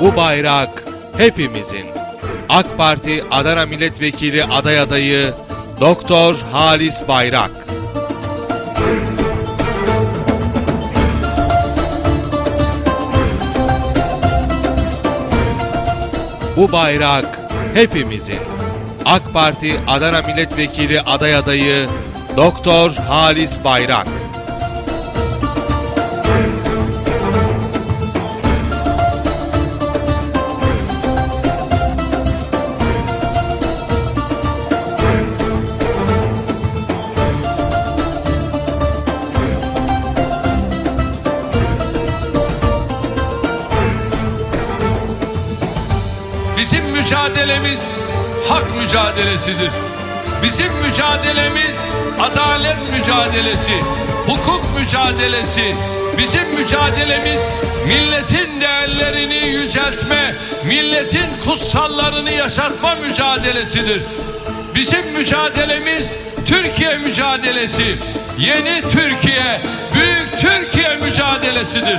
Bu bayrak hepimizin. AK Parti Adana Milletvekili aday adayı Doktor Halis Bayrak. Bu bayrak hepimizin. AK Parti Adana Milletvekili aday adayı Doktor Halis Bayrak. Bizim mücadelemiz hak mücadelesidir. Bizim mücadelemiz adalet mücadelesi, hukuk mücadelesi. Bizim mücadelemiz milletin değerlerini yüceltme, milletin kutsallarını yaşatma mücadelesidir. Bizim mücadelemiz Türkiye mücadelesi, yeni Türkiye, büyük Türkiye mücadelesidir.